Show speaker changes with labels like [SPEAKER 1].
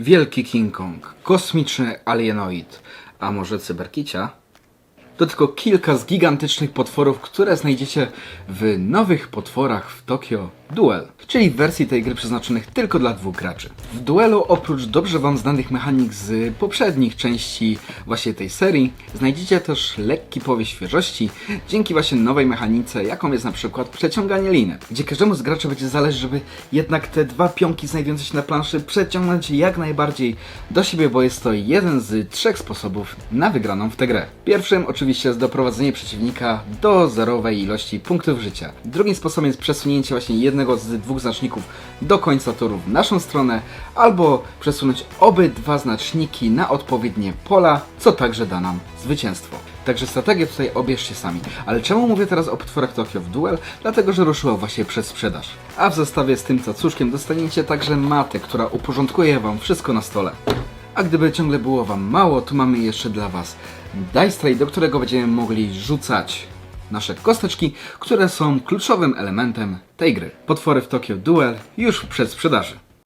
[SPEAKER 1] Wielki King Kong, kosmiczny alienoid, a może cyberkicia? To tylko kilka z gigantycznych potworów, które znajdziecie w nowych potworach w Tokio Duel, czyli w wersji tej gry przeznaczonych tylko dla dwóch graczy. W duelu oprócz dobrze wam znanych mechanik z poprzednich części właśnie tej serii, znajdziecie też lekki powiew świeżości dzięki właśnie nowej mechanice, jaką jest na przykład przeciąganie liny, gdzie każdemu z graczy będzie zależeć, żeby jednak te dwa pionki znajdujące się na planszy przeciągnąć jak najbardziej do siebie, bo jest to jeden z trzech sposobów na wygraną w tę grę. Pierwszym oczywiście jest doprowadzenie przeciwnika do zerowej ilości punktów życia. Drugim sposobem jest przesunięcie właśnie jednego z dwóch znaczników do końca toru w naszą stronę, albo przesunąć obydwa znaczniki na odpowiednie pola, co także da nam zwycięstwo. Także strategię tutaj obierzcie sami. Ale czemu mówię teraz o potworach Tokio w Duel? Dlatego, że ruszyła właśnie przez sprzedaż. A w zestawie z tym cacuszkiem dostaniecie także matę, która uporządkuje Wam wszystko na stole. A gdyby ciągle było Wam mało, to mamy jeszcze dla Was Dice Tray, do którego będziemy mogli rzucać nasze kosteczki, które są kluczowym elementem tej gry. Potwory w Tokio Duel już w przedsprzedaży.